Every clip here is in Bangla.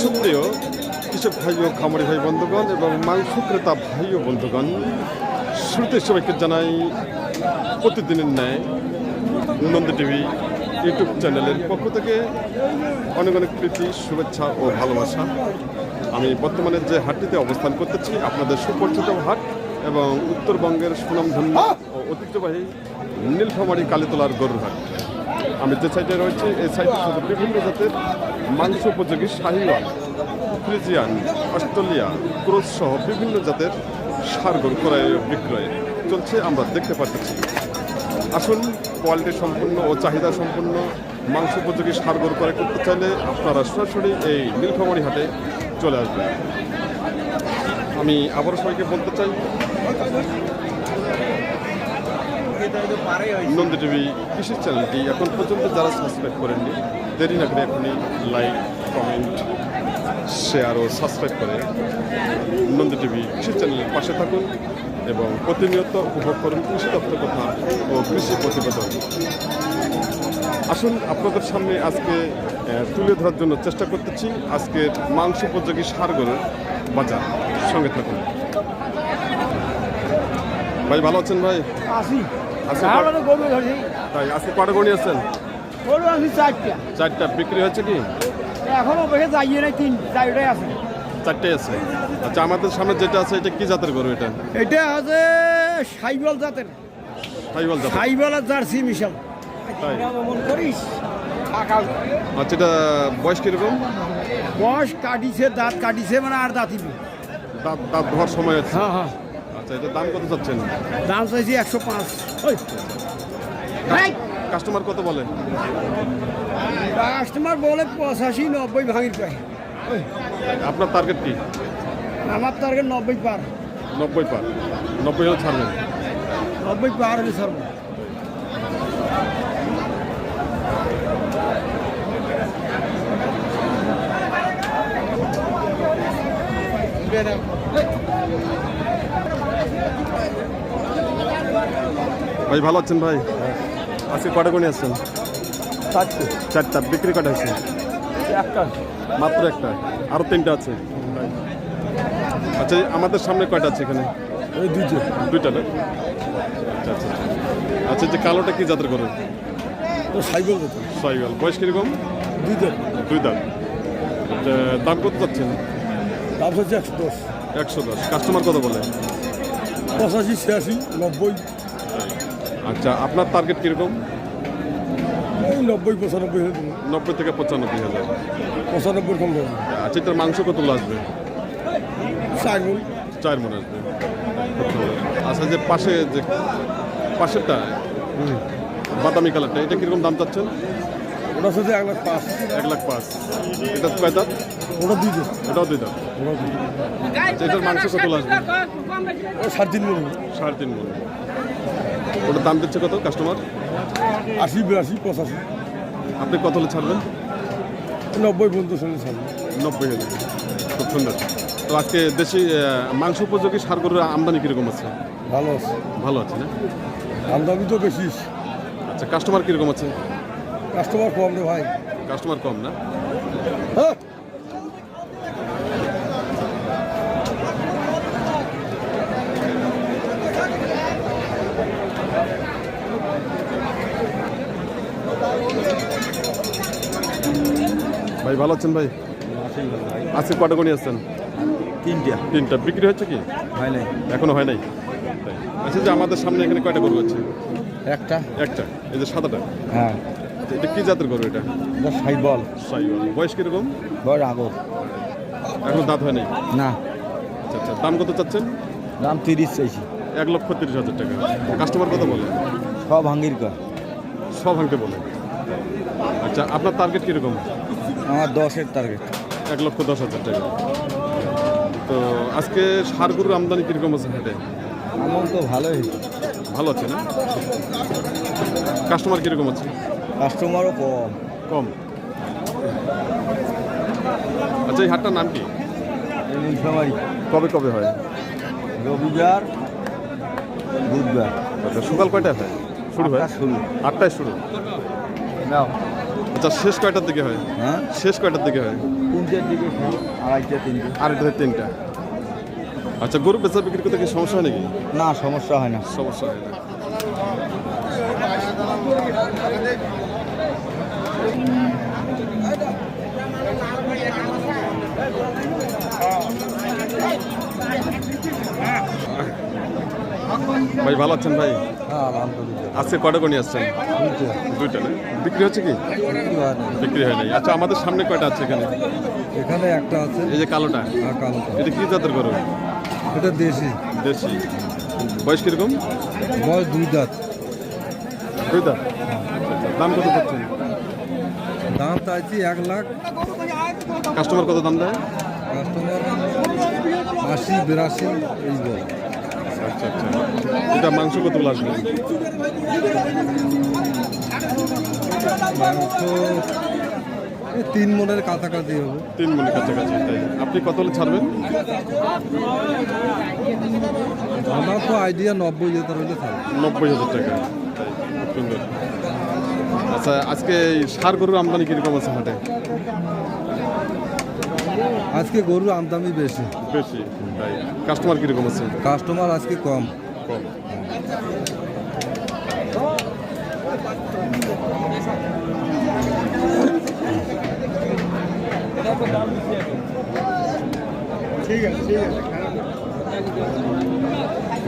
সুপ্রিয় কৃষক ভাই ও খামারি ভাই বন্ধুগণ এবং মাংস ক্রেতা ভাই ও বন্ধুগণ শুরুতে সবাইকে জানাই প্রতিদিনের ন্যায় নন্দ টিভি ইউটিউব চ্যানেলের পক্ষ থেকে অনেক অনেক প্রীতি শুভেচ্ছা ও ভালোবাসা। আমি বর্তমানে যে হাটটিতে অবস্থান করতেছি আপনাদের সুপরিচিত হাট এবং উত্তরবঙ্গের সুনামধন্য ও ঐতিহ্যবাহী নীলফামারী কালীতলার গরুর হাট। আমি যে সাইডে রয়েছি, এই সাইডে শুধু বিভিন্ন জাতের মাংস উপযোগী শাহিওয়াল ফ্রিজিয়ান, অস্ট্রেলিয়া, ক্রোজ সহ বিভিন্ন জাতের সার গরু ক্রয় বিক্রয় চলছে, আমরা দেখতে পাচ্ছি। আসুন কোয়ালিটি সম্পূর্ণ ও চাহিদা সম্পূর্ণ মাংস উপযোগী সার গরু ক্রয় করতে চাইলে আপনারা সরাসরি এই নীলফামারী হাটে চলে আসবেন। আমি আবারও সবাইকে বলতে চাই নন্দী টিভি কৃষি চ্যানেলটি এখন পর্যন্ত যারা সাবস্ক্রাইব করেননি দেরি না করে এখনই লাইক কমেন্ট শেয়ার ও সাবস্ক্রাইব করে নন্দী টিভি কৃষি চ্যানেলের পাশে থাকুন এবং প্রতিনিয়ত উপভোগ করুন কৃষি দপ্তর কথা ও কৃষি প্রতিবেদন। আসুন আপনাদের সামনে আজকে তুলে ধরার জন্য চেষ্টা করতেছি আজকের মাংস উপযোগী সার গরুর বাজার। সঙ্গে থাকুন। ভাই ভালো আছেন ভাই? আসি আচ্ছা, তাই আজকে কটা গরু চারটা। চারটা। বিক্রি হয়েছে কি? এখনও বেশি যাইয়ে নাই তিন চারটাই আছে। আচ্ছা আমাদের সামনে যেটা আছে এটা কি জাতের গরু এটা? এটা আছে সাইবল জাতের। সাইওয়াল জাত সাইবল আর জার্সি মিশাল। তাই। মন করিস আচ্ছা এটা বয়স কীরকম? বয়স কাটিছে দাঁত কাটিছে মানে আর দাঁতিবি দাঁত দাঁত ধোয়ার সময় আছে। হ্যাঁ হ্যাঁ। আচ্ছা এটা দাম কত চাচ্ছেন? দাম চাইছি একশো পাঁচ। কাস্টমার কত বলে? কাস্টমার বলে পঁচাশি নব্বই ভাঙির পাই আপনার টার্গেট কি? আমার টার্গেট নব্বই পার। নব্বই পার। নব্বই হলে ছাড়বেন। নব্বই পার হলে সর্ব ভাই ভালো আছেন ভাই? আজকে কটা গণি আসছেন? চারটে। চারটা বিক্রি কটা আছে একটা। মাত্র একটা? আরও তিনটা আছে? আচ্ছা আমাদের সামনে কয়টা আছে এখানে? ওই দুটো দুইটা না? আচ্ছা আচ্ছা। আচ্ছা যে কালোটা কি জাতের করে সাইকেল বয়স কীরকম? দুই দাম আচ্ছা, দাম কত চাচ্ছেন? দাম হচ্ছে একশো দশ। একশো দশ। কাস্টমার কত বলে? পঁচাশি ছিয়াশি নব্বই। আচ্ছা আপনার টার্গেট কীরকম? নব্বই পঁচানব্বই নব্বই থেকে পঁচানব্বই হাজার। পঁচানব্বই কম আচ্ছা এটার মাংস কতগুলো আসবে? চার গুণ চার মন আসবে। আচ্ছা যে পাশে যে পাশেরটা বাদামি কালারটা এটা কীরকম দাম চাচ্ছেন? ওটা সাথে এক লাখ পাঁচ। এক লাখ পাঁচ। এটা কয় দাঁত? ওটা দুই দিন এটাও দুই দাঁত। ওটা আচ্ছা এটার মাংস কত আসবে? ও সাত দিন মনে। সাড়ে তিন মন। ওটার দাম দিচ্ছে কত কাস্টমার আশি বিরাশি পঁচাশি। আপনি কত হলে ছাড়বেন? নব্বই পর্যন্ত চলে সামনে নব্বই হাজার খুব সুন্দর। তো আজকে দেশি মাংস উপযোগী সার গরুর আমদানি কীরকম আছে? ভালো আছে। ভালো আছে না? আমদানি তো বেশি। আচ্ছা কাস্টমার কীরকম আছে? কাস্টমার কম রে ভাই। কাস্টমার কম না? হ্যাঁ। ভাই ভালো আছেন ভাই? আজকে কটা গণি আসছেন? তিনটা। তিনটা। বিক্রি হচ্ছে কি? হয় নাই। এখনও হয় নাই। আচ্ছা যে আমাদের সামনে এখানে কয়টা গরু আছে? একটা। একটা। এই যে সাদাটা? হ্যাঁ। এটা কি জাতের গরু এটা? এটা সাইবল। সাইওয়াল বয়স কীরকম? বড় আগর। এখনও দাঁত হয় নাই না। আচ্ছা আচ্ছা। দাম কত চাচ্ছেন? দাম তিরিশ চাইছি। এক লক্ষ তিরিশ হাজার টাকা। কাস্টমার কত বলে? সব ভাঙ্গির কর সব ভাঙতে বলে। আচ্ছা আপনার টার্গেট কীরকম? আমার দশের টার্গেট এক লক্ষ দশ হাজার টাকা। তো আজকে সার গরুর আমদানি কীরকম আছে হাটে? আমার তো ভালোই। ভালো আছে না? কাস্টমার কীরকম আছে? কাস্টমারও কম। কম। আচ্ছা এই হাটটার নাম কি? নীলফামারি কবে কবে হয়? রবিবার বুধবার। আচ্ছা সকাল কয়টায় হয়? শুরু হয়? শুরু। আটটায় শুরু। নাও। আচ্ছা শেষ কয়টার দিকে হয়? হ্যাঁ? শেষ কয়টার দিকে হয়? তিনটের দিকে আড়াইটা তিনটে। আড়াইটা তিনটা। আচ্ছা গরু বেচা বিক্রি করতে কি সমস্যা হয় নাকি? না সমস্যা হয় না। সমস্যা হয় না। ভাই ভালো আছেন ভাই? আজকে কটা কোনি আসছেন দুইটা না? বিক্রি হচ্ছে কি? বিক্রি হয় নাই। আচ্ছা আমাদের সামনে কয়টা আছে এখানে? এখানে একটা আছে। এই যে কালোটা। আর কালোটা। এটা কি জাতের গরু? এটা দেশি। দেশি। বয়স কীরকম? বয়স দুই দাঁত। দুই দাঁত? দাম কত পাচ্ছেন দাম চাইছি এক লাখ। কাস্টমার কত দাম দেয়? কাস্টমার আশি বিরাশি এই আচ্ছা আচ্ছা। এটা মাংস কত লাগবে? তিন মনের কাছাকাছি হবে। তিন মনের কাছাকাছি তাই। আপনি কত ছাড়বেন? আমার তো আইডিয়া নব্বই হাজার হলে নব্বই হাজার টাকা সুন্দর। আচ্ছা আজকে সার গরুর আমদানি কীরকম আছে হাটে? আজকে গরুর আমদানি বেশি। বেশি তাই। কাস্টমার কীরকম আছে? কাস্টমার আজকে কম। কম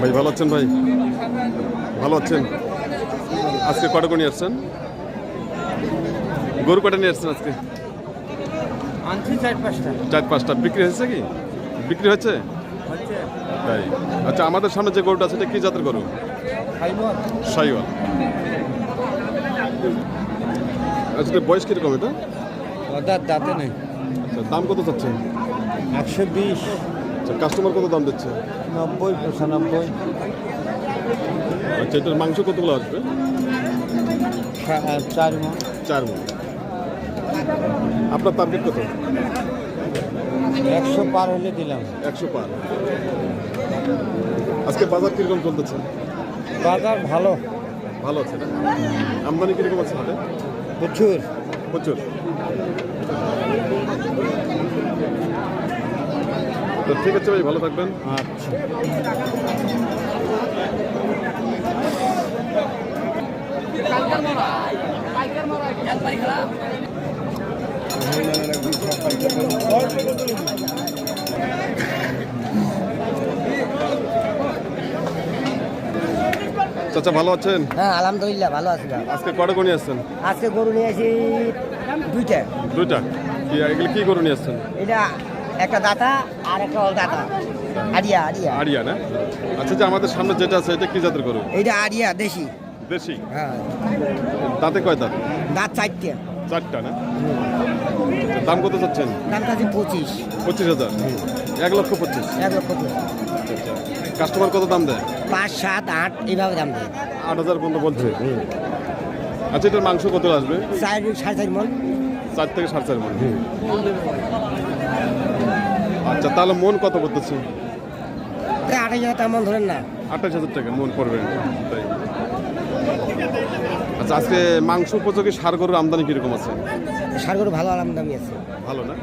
ভাই ভালো আছেন ভাই? ভালো আছেন? আজকে কটা করে নিয়ে আসছেন? গরু কটা নিয়ে আসছেন আজকে? চার পাঁচটা। বিক্রি হয়েছে কি? বিক্রি হচ্ছে তাই। আচ্ছা আমাদের সামনে যে গরুটা আছে এটা কি জাতের গরু? সাইওয়াল। আচ্ছা বয়স কীরকম এটা? দাঁতে নেই। আচ্ছা দাম কত চাচ্ছেন একশো বিশ। আচ্ছা কাস্টমার কত দাম দিচ্ছে? নব্বই পঁচানব্বই। আচ্ছা এটার মাংস কতগুলো আসবে? চার মন। চার মণ আপনার টার্গেট কত? একশো পার হলে দিলাম। একশো পার। আজকে বাজার কীরকম চলতেছে? বাজার ভালো। ভালো আছে না? আমদানি কীরকম আছে হাটে? প্রচুর। প্রচুর। তো ঠিক আছে ভাই ভালো থাকবেন। আচ্ছা। চাচা ভালো আছেন? হ্যাঁ আলহামদুলিল্লাহ ভালো আছি আজকে কটা গরু নিয়ে আসছেন? আজকে গরু নিয়ে আসি দুইটা। দুইটা? কি এগুলো কি গরু নিয়ে আসছেন? এটা একটা দাতা আর একটা অল দাতা। আড়িয়া আড়িয়া। আরিয়া না? আচ্ছা যে আমাদের সামনে যেটা আছে এটা কি জাতের গরু? এইটা আড়িয়া দেশি। দেশি? হ্যাঁ। দাঁতে কয় দাঁত? দাঁত চারটে। চারটা না? দাম কত চাচ্ছেন? দাম কাছে পঁচিশ। পঁচিশ হাজার। এক লক্ষ পঁচিশ। এক লক্ষ পঁচিশ। কাস্টমার কত দাম দেয়? পাঁচ সাত আট এইভাবে দাম দেয়। আট হাজার পর্যন্ত বলছে। আচ্ছা এটার মাংস কত আসবে? চার সাড়ে চার মন। চার থেকে সাড়ে চার মন। আচ্ছা তাহলে মন কত করতেছে? আট হাজার তেমন মন ধরেন না। আঠাশ হাজার টাকা মন পড়বে। তাই। আচ্ছা আজকে মাংস উপযোগী সার গরুর আমদানি কীরকম আছে? সার গরু ভালো আরাম দামি আছে। ভালো না?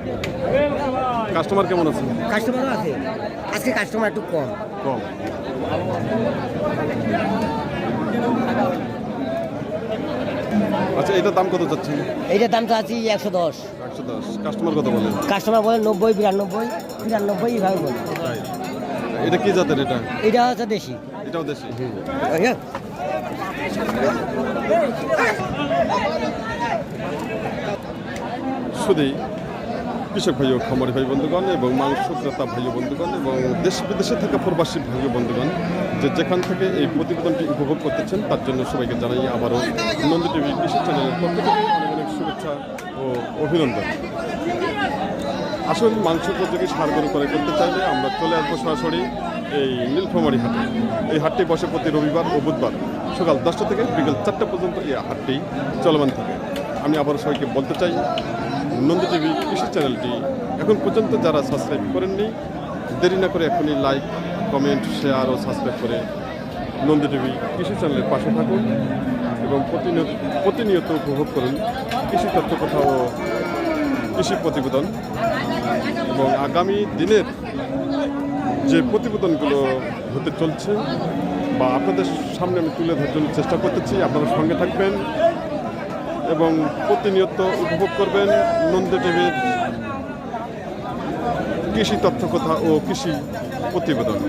কাস্টমার কেমন আছে? কাস্টমারও আছে। আজকে কাস্টমার একটু কম। কম। আচ্ছা এটার দাম কত যাচ্ছে এইটার দাম তো আছে একশো দশ। একশো দশ। কাস্টমার কত বলে? কাস্টমার বলে নব্বই বিরানব্বই বিরানব্বই এইভাবে বলে। এটা কি জাতের এটা? এটা হচ্ছে দেশি। এটাও দেশি? হ্যাঁ শুধুই কৃষক ভাই ও খামারি ভাই বন্ধুগণ এবং মাংস ক্রেতা ভাই বন্ধুগণ এবং দেশ বিদেশে থাকা প্রবাসী ভাই বন্ধুগণ যে যেখান থেকে এই প্রতিবেদনটি উপভোগ করতেছেন তার জন্য সবাইকে জানাই আবারও নন্দ টিভি কৃষি চ্যানেলের পক্ষ থেকে অনেক অনেক শুভেচ্ছা ও অভিনন্দন। আসল মাংস উপযোগী সার গরু করে করতে চাইলে আমরা চলে আসব সরাসরি এই নীলফামারি হাটে। এই হাটটি বসে প্রতি রবিবার ও বুধবার সকাল দশটা থেকে বিকেল চারটা পর্যন্ত এই হাটটি চলমান থাকে। আমি আবার সবাইকে বলতে চাই, নন্দ টিভি কৃষি চ্যানেলটি এখন পর্যন্ত যারা সাবস্ক্রাইব করেননি, দেরি না করে এখনই লাইক, কমেন্ট, শেয়ার ও সাবস্ক্রাইব করে নন্দ টিভি কৃষি চ্যানেলের পাশে থাকুন এবং প্রতিনিয়ত প্রতিনিয়ত উপভোগ করুন কৃষি তথ্য, কথা ও কৃষি প্রতিবেদন এবং আগামী দিনের যে প্রতিবেদনগুলো হতে চলছে বা আপনাদের সামনে আমি তুলে ধরার জন্য চেষ্টা করতেছি, আপনারা সঙ্গে থাকবেন এবং প্রতিনিয়ত উপভোগ করবেন নন্দ টিভির কৃষি তথ্য কথা ও কৃষি প্রতিবেদন।